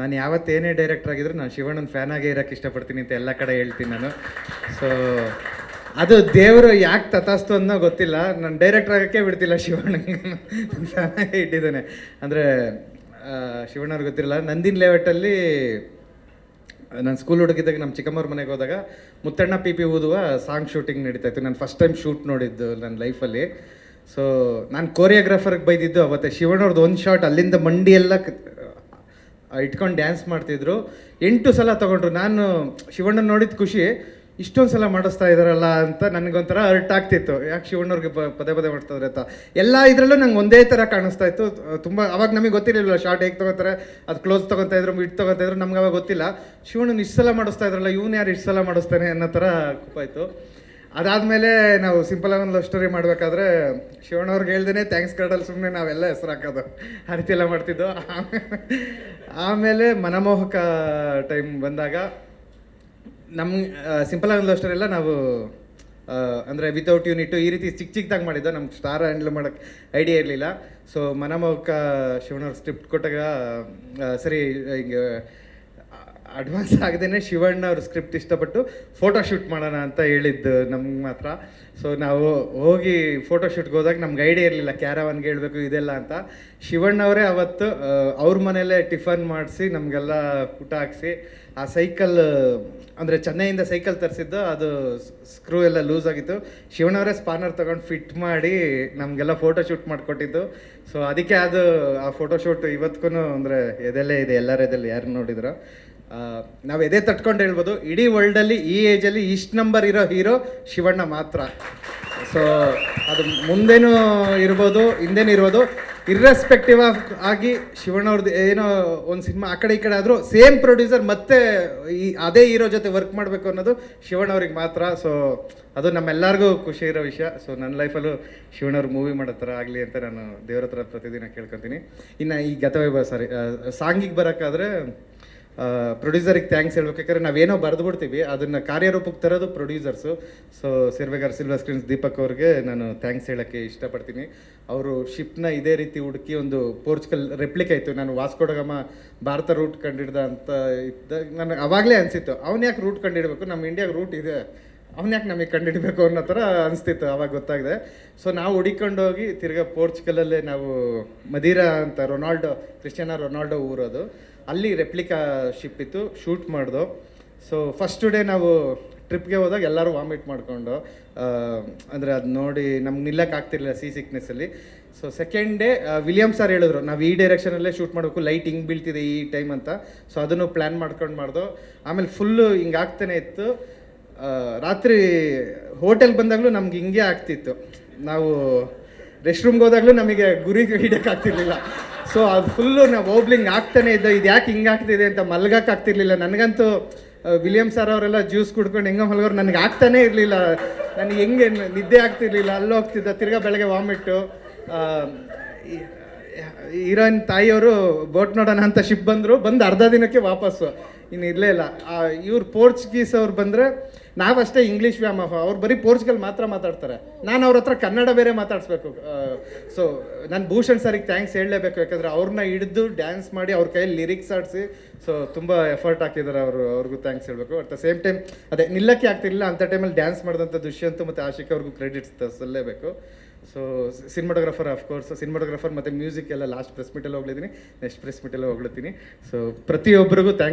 ನಾನು ಯಾವತ್ತೇನೇ ಡೈರೆಕ್ಟರ್ ಆಗಿದ್ರು ನಾನು ಶಿವಣ್ಣನ ಫ್ಯಾನ್ ಆಗೇ ಇರೋಕ್ಕೆ ಇಷ್ಟಪಡ್ತೀನಿ ಅಂತ ಎಲ್ಲ ಕಡೆ ಹೇಳ್ತೀನಿ ನಾನು. ಸೊ ಅದು ದೇವರು ಯಾಕೆ ತತಾಸ್ತು ಅನ್ನೋ ಗೊತ್ತಿಲ್ಲ. ನಾನು ಡೈರೆಕ್ಟರ್ ಆಗೋಕ್ಕೆ ಬಿಡ್ತಿಲ್ಲ ಶಿವಣ್ಣ ಫ್ಯಾನಾಗೆ ಇಟ್ಟಿದ್ದಾನೆ. ಅಂದರೆ ಶಿವಣ್ಣವ್ರಿಗೆ ಗೊತ್ತಿರಲ್ಲ, ನಂದಿನ ಲೇಔಟಲ್ಲಿ ನಾನು ಸ್ಕೂಲ್ ಹುಡುಗಿದ್ದಾಗ ನಮ್ಮ ಚಿಕ್ಕಮ್ಮವ್ರ ಮನೆಗೆ ಹೋದಾಗ ಮುತ್ತಣ್ಣ ಪಿ ಪಿ ಊದುವ ಸಾಂಗ್ ಶೂಟಿಂಗ್ ನಡೀತಾ ಇತ್ತು. ನಾನು ಫಸ್ಟ್ ಟೈಮ್ ಶೂಟ್ ನೋಡಿದ್ದು ನನ್ನ ಲೈಫಲ್ಲಿ ಸೊ ನಾನು ಕೋರಿಯೋಗ್ರಾಫರ್ಗೆ ಬೈದಿದ್ದು ಅವತ್ತೆ. ಶಿವಣ್ಣವ್ರದ್ದು ಒಂದು ಶಾಟ್ ಅಲ್ಲಿಂದ ಮಂಡಿ ಎಲ್ಲ ಇಟ್ಕೊಂಡು ಡ್ಯಾನ್ಸ್ ಮಾಡ್ತಿದ್ರು. ಎಂಟು ಸಲ ತೊಗೊಂಡ್ರು. ನಾನು ಶಿವಣ್ಣನ ನೋಡಿದ ಖುಷಿ, ಇಷ್ಟೊಂದು ಸಲ ಮಾಡಿಸ್ತಾ ಇದ್ದಾರಲ್ಲ ಅಂತ ನನಗೊಂಥರ ಅರ್ಟ್ ಆಗ್ತಿತ್ತು. ಯಾಕೆ ಶಿವಣ್ಣವ್ರಿಗೆ ಪದೇ ಪದೇ ಮಾಡ್ತಿದ್ರೆ ಅಂತ. ಎಲ್ಲ ಇದರಲ್ಲೂ ನಂಗೆ ಒಂದೇ ಥರ ಕಾಣಿಸ್ತಾ ಇತ್ತು. ತುಂಬ, ಅವಾಗ ನಮಗೆ ಗೊತ್ತಿರಲಿಲ್ಲ. ಶಾರ್ಟ್ ಹೇಗೆ ತೊಗೋತಾರೆ, ಅದು ಕ್ಲೋಸ್ ತೊಗೊತಾ ಇದ್ರು ಮಿಡ್ ತೊಗೊತಾ ಇದ್ರು, ನಮ್ಗೆ ಅವಾಗ ಗೊತ್ತಿಲ್ಲ. ಶಿವಣ್ಣನ ಇಷ್ಟು ಸಲ ಮಾಡಿಸ್ತಾ ಇದ್ರಲ್ಲ, ಇವ್ನು ಯಾರು ಇಷ್ಟು ಸಲ ಮಾಡಿಸ್ತಾನೆ ಅನ್ನೋ ಥರ ಕುಪ್ಪಾಯ್ತು ಅದಾದಮೇಲೆ ನಾವು ಸಿಂಪಲ್ ಆಗಿ ಒಂದು ಲವ್ ಸ್ಟೋರಿ ಮಾಡಬೇಕಾದ್ರೆ ಶಿವಣ್ಣವ್ರಿಗೆ ಹೇಳ್ದೇನೆ ಥ್ಯಾಂಕ್ಸ್ ಕಾರ್ಡಲ್ಲಿ ಸುಮ್ಮನೆ ನಾವೆಲ್ಲ ಹೆಸರು ಹಾಕೋದು. ಆ ರೀತಿ ಎಲ್ಲ ಮಾಡ್ತಿದ್ದು. ಆಮೇಲೆ ಮನಮೋಹಕ ಟೈಮ್ ಬಂದಾಗ ನಮ್ಮ ಸಿಂಪಲ್ ಆಗಿ ಲವ್ ಸ್ಟೋರಿ ಎಲ್ಲ ನಾವು ಅಂದರೆ ವಿತೌಟ್ ಯೂನಿಟ್ ಈ ರೀತಿ ಚಿಕ್ಕ ಚಿಕ್ಕದಾಗಿ ಮಾಡಿದ್ದು. ನಮ್ಮ ಸ್ಟಾರ್ ಹ್ಯಾಂಡಲ್ ಮಾಡೋಕ್ಕೆ ಐಡಿಯಾ ಇರಲಿಲ್ಲ. ಸೊ ಮನಮೋಹಕ ಶಿವಣ್ಣವ್ರ ಸ್ಕ್ರಿಪ್ಟ್ ಕೊಟ್ಟಾಗ ಸರಿ, ಹಿಂಗೆ ಅಡ್ವಾನ್ಸ್ ಆಗದೇ ಶಿವಣ್ಣ ಅವ್ರ ಸ್ಕ್ರಿಪ್ಟ್ ಇಷ್ಟಪಟ್ಟು ಫೋಟೋ ಶೂಟ್ ಮಾಡೋಣ ಅಂತ ಹೇಳಿದ್ದು ನಮ್ಗೆ ಮಾತ್ರ. ಸೊ ನಾವು ಹೋಗಿ ಫೋಟೋ ಶೂಟ್ಗೆ ಹೋದಾಗ ನಮ್ಗೆ ಐಡಿಯಾ ಇರಲಿಲ್ಲ, ಕ್ಯಾರವನ್ಗೆ ಹೇಳಬೇಕು ಇದೆಲ್ಲ ಅಂತ. ಶಿವಣ್ಣವರೇ ಅವತ್ತು ಅವ್ರ ಮನೇಲೆ ಟಿಫನ್ ಮಾಡಿಸಿ, ನಮಗೆಲ್ಲ ಊಟ ಹಾಕ್ಸಿ, ಆ ಸೈಕಲ್ ಅಂದರೆ ಚೆನ್ನೈಯಿಂದ ಸೈಕಲ್ ತರಿಸಿದ್ದು, ಅದು ಸ್ಕ್ರೂ ಎಲ್ಲ ಲೂಸ್ ಆಗಿತ್ತು. ಶಿವಣ್ಣವರೇ ಸ್ಪಾನರ್ ತೊಗೊಂಡು ಫಿಟ್ ಮಾಡಿ ನಮಗೆಲ್ಲ ಫೋಟೋ ಶೂಟ್ ಮಾಡಿಕೊಟ್ಟಿದ್ದು. ಸೊ ಅದಕ್ಕೆ ಅದು, ಆ ಫೋಟೋ ಶೂಟ್ ಇವತ್ತಿಗೂ ಅಂದರೆ ಎದೆಲ್ಲೇ ಇದೆ, ಎಲ್ಲರ ಎದೆಲ್ಲ ಯಾರು ನೋಡಿದ್ರು. ನಾವು ಎದೆ ತಟ್ಕೊಂಡು ಹೇಳ್ಬೋದು, ಇಡೀ ವರ್ಲ್ಡಲ್ಲಿ ಈ ಏಜಲ್ಲಿ ಇಷ್ಟು ನಂಬರ್ ಇರೋ ಹೀರೋ ಶಿವಣ್ಣ ಮಾತ್ರ. ಸೊ ಅದು ಮುಂದೇನೂ ಇರ್ಬೋದು, ಹಿಂದೇನೂ ಇರ್ಬೋದು. ಇರ್ರೆಸ್ಪೆಕ್ಟಿವ್ ಆಫ್ ಆಗಿ ಶಿವಣ್ಣವ್ರದ್ದು ಏನೋ ಒಂದು ಸಿನಿಮಾ ಆ ಕಡೆ ಈ ಕಡೆ ಆದರೂ ಸೇಮ್ ಪ್ರೊಡ್ಯೂಸರ್ ಮತ್ತೆ ಈ ಅದೇ ಹೀರೋ ಜೊತೆ ವರ್ಕ್ ಮಾಡಬೇಕು ಅನ್ನೋದು ಶಿವಣ್ಣವ್ರಿಗೆ ಮಾತ್ರ. ಸೊ ಅದು ನಮ್ಮೆಲ್ಲರಿಗೂ ಖುಷಿ ಇರೋ ವಿಷಯ. ಸೊ ನನ್ನ ಲೈಫಲ್ಲೂ ಶಿವಣ್ಣವ್ರ ಮೂವಿ ಮಾಡೋ ಥರ ಆಗಲಿ ಅಂತ ನಾನು ದೇವ್ರ ಹತ್ರ ಪ್ರತಿದಿನ ಕೇಳ್ಕೊತೀನಿ. ಇನ್ನು ಈ ಗತವೈಭವ ಸಾರಿ ಸಾಂಗಿಗೆ ಬರೋಕ್ಕಾದ್ರೆ ಪ್ರೊಡ್ಯೂಸರಿಗೆ ಥ್ಯಾಂಕ್ಸ್ ಹೇಳ್ಬೇಕು. ಯಾಕಂದರೆ ನಾವೇನೋ ಬರೆದು ಬಿಡ್ತೀವಿ, ಅದನ್ನು ಕಾರ್ಯರೂಪಕ್ಕೆ ತರೋದು ಪ್ರೊಡ್ಯೂಸರ್ಸು ಸೊ ಸಿರ್ವೇಗಾರ್ ಸಿಲ್ವರ್ ಸ್ಕ್ರೀನ್ಸ್ ದೀಪಕ್ ಅವ್ರಿಗೆ ನಾನು ಥ್ಯಾಂಕ್ಸ್ ಹೇಳೋಕ್ಕೆ ಇಷ್ಟಪಡ್ತೀನಿ. ಅವರು ಶಿಪ್ನ ಇದೇ ರೀತಿ ಹುಡುಕಿ ಒಂದು ಪೋರ್ಚುಗಲ್ ರೆಪ್ಲಿಕ್ ಆಯಿತು ನಾನು ವಾಸ್ಕೋಡಗಮ ಭಾರತ ರೂಟ್ ಕಂಡಿಡ್ದ ಅಂತ ಇದ್ದಾಗ ನನಗೆ ಅವಾಗಲೇ ಅನಿಸಿತ್ತು. ಅವ್ನು ಯಾಕೆ ರೂಟ್ ಕಂಡಿಡಬೇಕು? ನಮ್ಮ ಇಂಡಿಯಾಗೆ ರೂಟ್ ಇದೆ. ಅವ್ನು ಯಾಕೆ ನಮಗೆ ಕಂಡಿಡಬೇಕು ಅನ್ನೋ ಥರ ಅನಿಸ್ತಿತ್ತು, ಅವಾಗ ಗೊತ್ತಾಗಿದೆ. ಸೊ ನಾವು ಹುಡಿಕೊಂಡೋಗಿ ತಿರ್ಗಾ ಪೋರ್ಚುಗಲಲ್ಲೇ ನಾವು ಮದೀರಾ ಅಂತ ರೊನಾಲ್ಡೋ ಕ್ರಿಶ್ಚಿಯನ ರೊನಾಲ್ಡೋ ಊರೋದು. ಅಲ್ಲಿ ರೆಪ್ಲಿಕಾ ಶಿಪ್ ಇತ್ತು ಶೂಟ್ ಮಾಡ್ದು. ಸೊ ಫಸ್ಟ್ ಡೇ ನಾವು ಟ್ರಿಪ್ಗೆ ಹೋದಾಗ ಎಲ್ಲರೂ ವಾಮಿಟ್ ಮಾಡಿಕೊಂಡು ಅಂದರೆ ಅದು ನೋಡಿ ನಮ್ಗೆ ನಿಲ್ಲಕ್ಕೆ ಆಗ್ತಿರ್ಲಿಲ್ಲ sea ಸಿಕ್ನೆಸ್ಸಲ್ಲಿ so second day William sir ಹೇಳಿದ್ರು, ನಾವು ಈ ಡೈರೆಕ್ಷನಲ್ಲೇ ಶೂಟ್ ಮಾಡಬೇಕು ಲೈಟ್ ಹಿಂಗೆ ಬೀಳ್ತಿದೆ ಈ ಟೈಮ್ ಅಂತ. ಸೊ ಅದನ್ನು ಪ್ಲ್ಯಾನ್ ಮಾಡ್ಕೊಂಡು ಮಾಡ್ದು. ಆಮೇಲೆ ಫುಲ್ಲು ಹಿಂಗೆ ಆಗ್ತಾನೆ ಇತ್ತು. ರಾತ್ರಿ ಹೋಟೆಲ್ ಬಂದಾಗಲೂ ನಮ್ಗೆ ಹಿಂಗೆ ಆಗ್ತಿತ್ತು. ನಾವು ರೆಸ್ಟ್ ರೂಮ್ಗೆ ಹೋದಾಗಲೂ ನಮಗೆ ಗುರಿ ಹಿಡಿಯೋಕ್ಕಾಗ್ತಿರ್ಲಿಲ್ಲ ಸೊ ಅದು ಫುಲ್ಲು ನಾವು ಓಬ್ಲಿಂಗ್ ಆಗ್ತಾನೆ ಇದ್ದ ಇದು ಯಾಕೆ ಹಿಂಗೆ ಆಗ್ತಿದೆ ಅಂತ ಮಲ್ಗಕ್ಕೆ ಆಗ್ತಿರ್ಲಿಲ್ಲ. ನನಗಂತೂ ವಿಲಿಯಮ್ ಸರ್ ಅವರೆಲ್ಲ ಜ್ಯೂಸ್ ಕುಡ್ಕೊಂಡು ಹೆಂಗ ಮಲ್ಗೋರು. ನನಗೆ ಆಗ್ತಾನೆ ಇರಲಿಲ್ಲ. ನನಗೆ ಹೆಂಗೆ ನಿದ್ದೆ ಆಗ್ತಿರ್ಲಿಲ್ಲ. ಅಲ್ಲೋಗ್ತಿದ್ದ. ತಿರ್ಗಾ ಬೆಳಗ್ಗೆ ವಾಮಿಟ್ಟು ಹೀರೋಯಿನ್ ತಾಯಿಯವರು ಬೋಟ್ ನೋಡೋಣ ಅಂತ ಶಿಪ್ ಬಂದರು. ಬಂದು ಅರ್ಧ ದಿನಕ್ಕೆ ವಾಪಸ್ಸು. ಇನ್ನು ಇರಲೇ ಇಲ್ಲ. ಇವ್ರು ಪೋರ್ಚುಗೀಸ್ ಅವ್ರು ಬಂದರೆ ನಾವಷ್ಟೇ ಇಂಗ್ಲೀಷ್ ವ್ಯಾಮೋಹ. ಅವ್ರು ಬರೀ ಪೋರ್ಚುಗಲ್ ಮಾತ್ರ ಮಾತಾಡ್ತಾರೆ. ನಾನು ಅವ್ರ ಹತ್ರ ಕನ್ನಡ ಬೇರೆ ಮಾತಾಡಿಸ್ಬೇಕು. ಸೊ ನಾನು ಭೂಷಣ್ ಸರಿಗೆ ಥ್ಯಾಂಕ್ಸ್ ಹೇಳಲೇಬೇಕು. ಯಾಕಂದರೆ ಅವ್ರನ್ನ ಹಿಡಿದು ಡ್ಯಾನ್ಸ್ ಮಾಡಿ ಅವ್ರ ಕೈಯಲ್ಲಿ ಲಿರಿಕ್ಸ್ ಆಡಿಸಿ ಸೊ ತುಂಬ ಎಫರ್ಟ್ ಹಾಕಿದ್ದಾರೆ ಅವರು. ಅವ್ರಿಗೂ ಥ್ಯಾಂಕ್ಸ್ ಹೇಳಬೇಕು. ಅಟ್ ದ ಸೇಮ್ ಟೈಮ್ ಅದೇ ನಿಲ್ಲಕ್ಕೆ ಆಗ್ತಿಲ್ಲ ಅಂಥ ಟೈಮಲ್ಲಿ ಡ್ಯಾನ್ಸ್ ಮಾಡಿದಂಥ ದುಷ್ಯಂತು ಮತ್ತು ಆಶಿಕ್ ಅವ್ರಿಗೂ ಕ್ರೆಡಿಟ್ಸ್ ಸಲ್ಲೇಬೇಕು ಸೊ ಸಿನಿಮಾಟೋಗ್ರಾಫರ್ ಕೋರ್ಸ್ ಸಿನಿಮಾಟೋಗ್ರಾಫರ್ ಮತ್ತು ಮ್ಯೂಸಿಕ್ ಎಲ್ಲ ಲಾಸ್ಟ್ ಪ್ರೆಸ್ ಮೀಟಲ್ಲಿ ಹೋಗ್ಲಿದ್ದೀನಿ ನೆಕ್ಸ್ಟ್ ಪ್ರೆಸ್ ಮೀಟಲ್ಲಿ ಹೋಗ್ಲತ್ತೀನಿ. ಸೊ ಪ್ರತಿಯೊಬ್ಬರಿಗೂ ಥ್ಯಾಂಕ್ಸ್